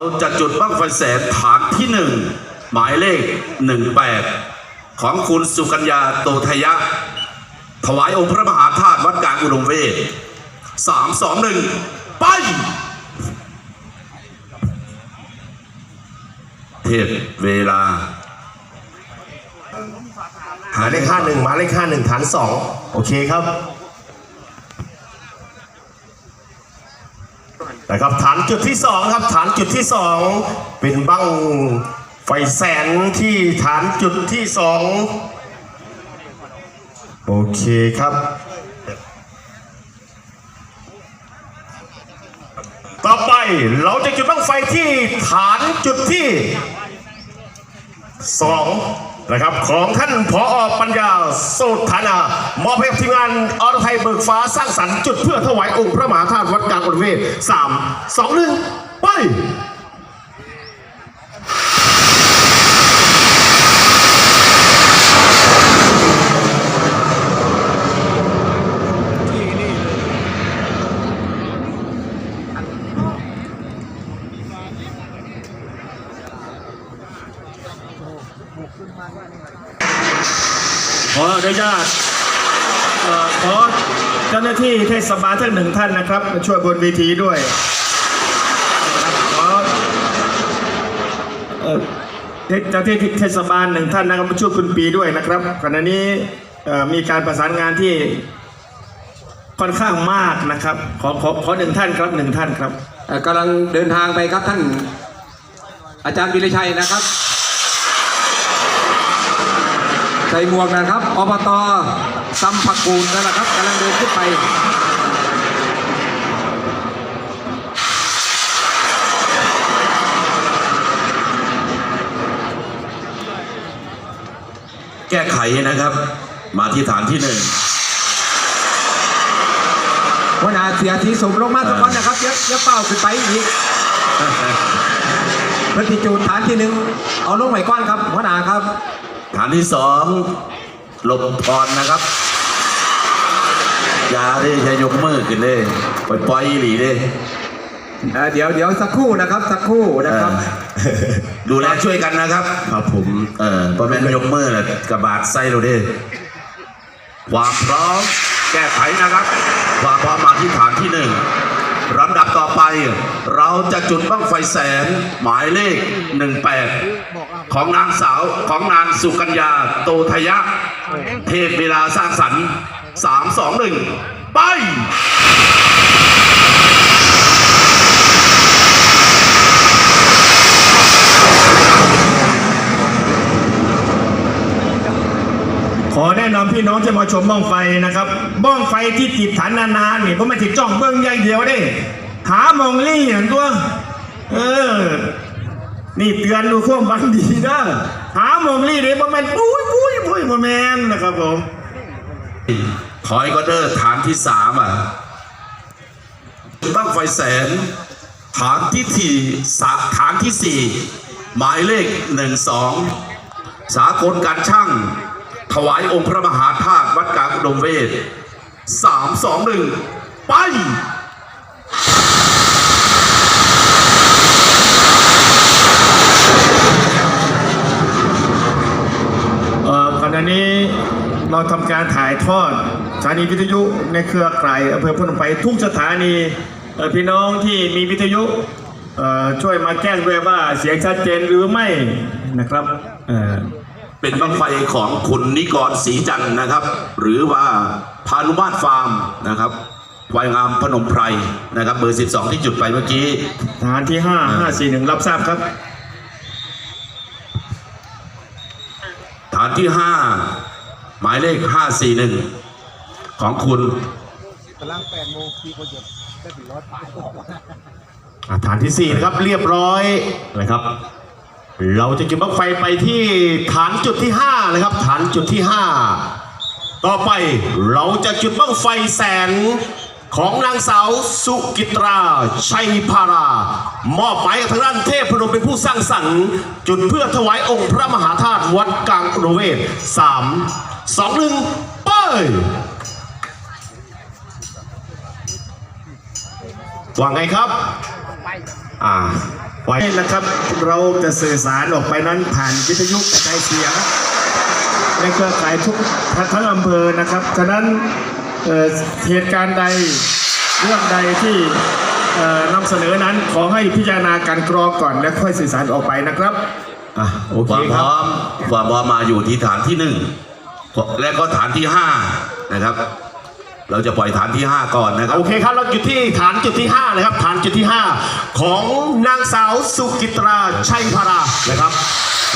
เราจะจุดบั้งไฟแสนฐานที่หนึ่งหมายเลขหนึ่งแปดของคุณสุกัญญาโตทยะ ถวายองค์พระมหาธาตุวัดกลางอุดมเวทสามสองหนึ่งไป เทพเวลา หมายเลขห้าหนึ่งหมายเลขห้าหนึ่งฐานสองโอเคครับนะครับฐ จุดที่สองครับฐานจุดที่สองเป็นบั้งไฟแสนที่ฐานจุดที่สองโอเคครับ ต่อไปเราจะจุดบั้งไฟที่ฐานจุดที่สอง นะครับของท่านผอปัญญาโสธนามอบให้กับทีมงานอรไทยเบิกฟ้าสร้างสรรค์จุดเพื่อถวายองค์พระมหาธาตุวัดกลางอุดเวทสามสองหนึ่งไป ขออนุญาตขอเจ้าหน้าที่เทศบาลทั้งหนึ่งท่านนะครับ มาช่วยบนเวทีด้วยขอเจ้าหน้าที่เทศบาลหนึ่งท่านนะครับมาช่วยคุณปีด้วยนะครับขณะนี้มีการประสานงานที่ค่อนข้างมากนะครับ ขอขอขอหนึ่งท่านครับหนึ่งท่านครับกำลังเดินทางไปครับท่านอาจารย์วิริชัยนะครับใส่หมวกนะครับอบตซัมพักกูลนั่นแหละครับกำลังเดินขึ้นไปแก้ไขนะครับ มาที่ฐานที่หนึ่งหัวหน้าเสียทีสมลงมาสักคนนะครับเยอะเยอะเป้าขึ้นไปอีกพระติจูดฐานที่หนึ่งเอาลงไหวก้อนครับหัวหน้าครับ ฐานที่สองหลบก่อนนะครับอย่าได้อย่ายกมือขึ้นเลยปล่อยปล่อยอีหลีเลยเอ่อเดี๋ยวเดี๋ยวสักครู่นะครับ สักครู่นะครับ ดูแลช่วยกันนะครับครับผมเออประมาณยกมือแหละกระบาดไส้เราดิความพร้อมแก้ไขนะครับ ความพร้อมมาที่ฐานที่หนึ่ง ลำดับต่อไป เราจะจุดบ้างไฟแสนหมายเลข 18 ของนางสาวของนางสุกัญญาโตทยะ เทพเวลาสร้างสรรค์ 3 2 1 ไป ขอแนะนำพี่น้ องที่มาชมบ้องไฟนะครับบ้องไฟที่ติดฐานนานๆนี่เพราะมันติดจ้องเบิ้งอย่างเดียวได้หามองลี่อย่างตัว เออ นี่เตือนดูข้อมบังดีนะหามองลี่เด้ประมาณปุ้ยปุ้ยปุ้ยประมาณนะครับผมถอยก็เดอร์ฐานที่สามอะตั้งไฟแสน ฐานที่ที่สฐานที่สี่หมายเลขหนึ่งสองสากลการช่าง ถวายองค์พระมหาธาตุวัดกลางอุดมเวทสามสองหนึ่งไปเอ่อขณะนี้เราทำการถ่ายทอดสถานีวิทยุในเครือข่ายอำเภอพนมไพรทุกสถานีพี่น้องที่มีวิทยุช่วยมาแจ้งด้วยว่าเสียงชัดเจนหรือไม่นะครับ เอ่อเป็นบังไฟของคุณนิกรศรีจันทร์นะครับ หรือว่าพานุมาตรฟาร์มนะครับวายงามพนมไพรนะครับเบอร์ 12 ที่จุดไปเมื่อกี้ฐานที่ 5 541 รับทราบครับ ฐานที่ห้าหมายเลขห้าสี่หนึ่งของคุณอะฐานที่สี่นะครับเรียบร้อยนะครับ เราจะจุดบั้งไฟไปที่ฐานจุดที่ห้านะครับ ฐานจุดที่ห้าต่อไปเราจะจุดบั้งไฟแสนของนางสาวสุกิตรา ชัยพารา มอบหมายกับทางด้านเทพพนมเป็นผู้สร้างสรรค์ จุดเพื่อถวายองค์พระมหาธาตุวัดกลางอุเวทสามสองหนึ่งไปว่าไงครับ อ่า ไว้นี่แหละครับ เราจะสื่อสารออกไปนั้นผ่านวิทยุกระจายเสียงในเครือข่ายทุกทั้งอำเภอนะครับ ฉะนั้นเอ่อเหตุการณ์ใดเรื่องใดที่เอ่อนำเสนอนั้นขอให้พิจารณาการกรองก่อนและค่อยสื่อสารออกไปนะครับอะโอคเความพครับร้อมความพร้อมมาอยู่ที่ฐานที่หนึ่งและก็ฐานที่ห้านะครับ เราจะปล่อยฐานที่ห้าก่อนนะครับ โอเคครับ เราจุดที่ฐานจุดที่5นะครับ ฐานจุดที่ 5 ของนางสาวสุกิตราชัยพารานะครับ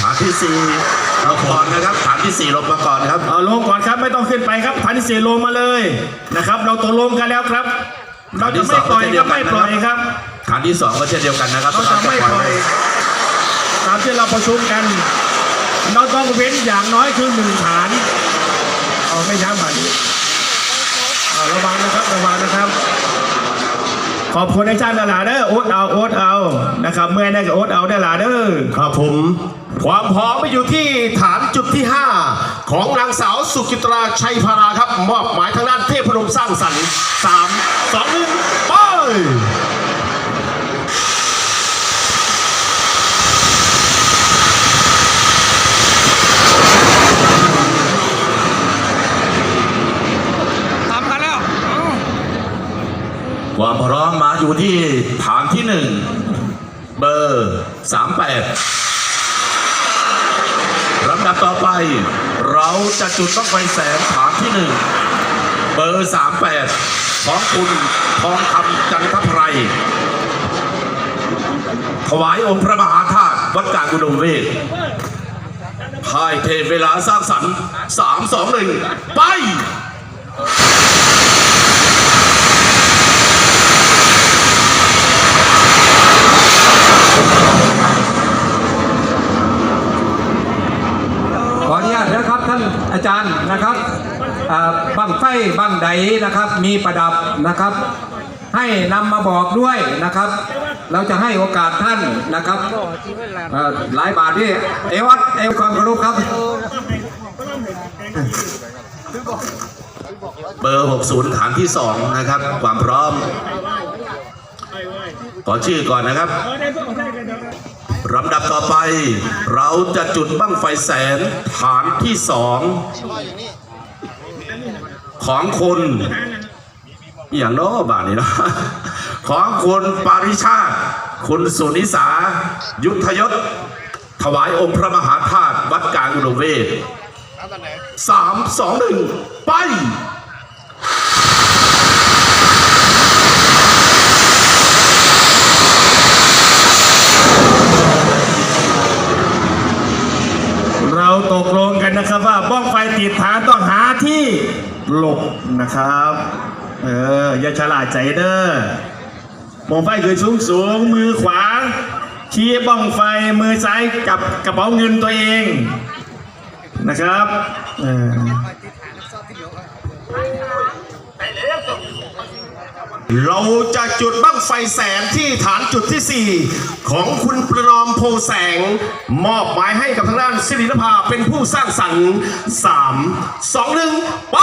ฐานที่สี่เราก่อนนะครับ ฐานที่สี่ลงมาก่อนครับเอาลงก่อนครับไม่ต้องขึ้นไปครับ ฐานที่สี่ลงมาเลยนะครับ เราตกลงกันแล้วครับ เราจะไม่ปล่อยครับไม่ปล่อยครับ ฐานที่สองก็เช่นเดียวกันนะครับเราจะไม่ปล่อยตามที่เราประชุมกัน เราต้องเว้นอย่างน้อยคือหนึ่งฐาน ขอบคุณอาจารย์ดาราเด้อโอ๊ตเอาโอ๊ตเอานะครับเมื่อได้กัโอ๊ตเอาดาราเด้อครับผม ความพร้อมไปอยู่ที่ฐานจุดที่ 5 ของนางสาวสุกิตราชัยพาราครับ มอบหมายทางด้านเทพพนมสร้างสรรค์3 อยู่ที่ฐานที่หนึ่งเบอร์สามแปดลำดับต่อไป เราจะจุดต้องไฟแสงฐานที่หนึ่งเบอร์สามแปดของคุณทองคำจันทไพรถวายองค์พระมหาธาตุวัดกลางอุดมเวทค่ายเทเวลาสร้างสรรค์สามสองหนึ่งไป ขออนุญาตนะครับท่าน อาจารย์นะครับบังไฟบังใดนะครับ มีประดับนะครับ ให้นำมาบอกด้วยนะครับ เราจะให้โอกาสท่านนะครับหลายบาทนี่เอวัดเอวความเครพครับ เบอร์ 60 ฐานที่ 2 นะครับ ความพร้อม ขอชื่อก่อนนะครับ ลำดับต่อไป เราจะจุดบั้งไฟแสนฐานที่สองของคุณอย่างน้อบาทนี้นะของคุณปาริชาติ คุณสุนิสา ยุทธยศ ถวายองค์พระมหาธาตุวัดกลางอุดมเวทสามสองหนึ่งไป เราตกลงกั นะครับว่าบ้องไฟติดฐานต้องหาที่หลบนะครับ เออ อย่าฉลาดใจเด้อบ้องไฟคือสูงสูงมือขวา ชี้บ้องไฟมือซ้ายกับกระเป๋าเงินตัวเองนะครับ เออ เราจะจุดบั้งไฟแสนที่ฐานจุดที่ 4 ของคุณประนอมโพแสง มอบหมายให้กับทางด้านสิรินภาเป็นผู้สร้างสรรค์ 3 2 1 ไป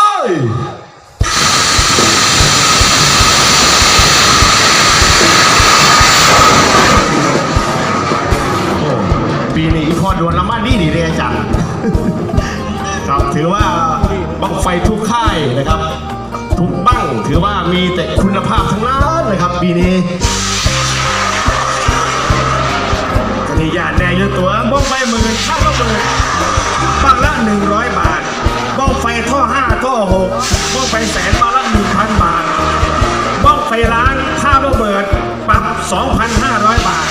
ปีนี้อีพอดวนละมาดีดีเลยอาจารย์ครับถือว่าบั้งไฟทุกค่ายนะครับ ทุกบั้งถือว่ามีแต่คุณภาพทั้งนั้นเลยครับปีนี้นี่ญาแน่ยู่ตัวบ้องไฟหมื่นค่าก็หมื่นบ้างละหนึ่งร้อยบาทบ้องไฟท่อห้าท่อหกบ้องไฟแสนบ้างละหนึ่งพันบาทบ้องไฟล้านค่าระเบิดปรับสองพันห้าร้อยบาท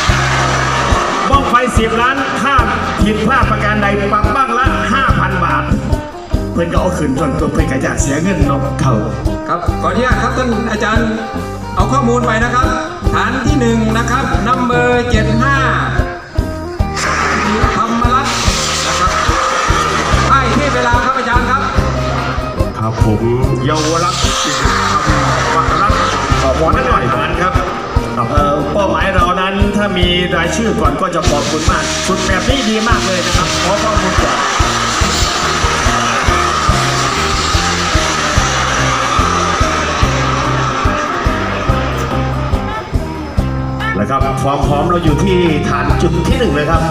บ้องไฟสิบล้านค่าผิดพลาดประการใดปรับบ้างละห้าพันบาท เพื่อนก็เอาขึ้นจนตัวเพื่อนก็อยากเสียเงินนาะเขา ครับขออนุญาตครับท่านอาจารย์เอาข้อมูลไปนะครับฐานที่หนึ่งนะครับนัมเบอร์เจ็ดห้าธรรมรัตน์นะครับให้ที่เวลาครับอาจารย์ครับ ครับผมเยาวรักษ์วัฒนรัตน์ขอวอนหน่อยเหมือนครับเอ่อเป้าหมายเรานั้นถ้ามีรายชื่อก่อนก็จะขอบคุณมากสุดแบบนี้ดีมากเลยนะครับขอข้อมูลก่อน นะครับความพร้อมเราอยู่ที่ฐานจุดที่หนึ่งเลยครับ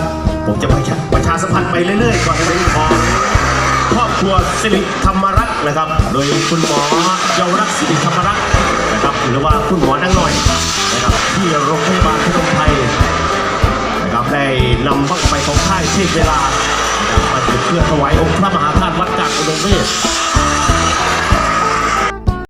ผมจะประชาประชาสัมพันธ์ไปเรื่อยๆก่อนจะเป็นของครอบครัวสิริธรรมรัตน์นะครับ โดยคุณหมอเยาวรักษ์สิริธรรมรัตน์นะครับหรือว่าคุณหมอนั่งหน่อยนะครับที่โรงพยาบาลพนมไพรนะครับได้นำบั้งไฟของค่ายเทพเวลามาจุดเพื่อถวายองค์พระมหาธาตุวัดกลางอุดมเวท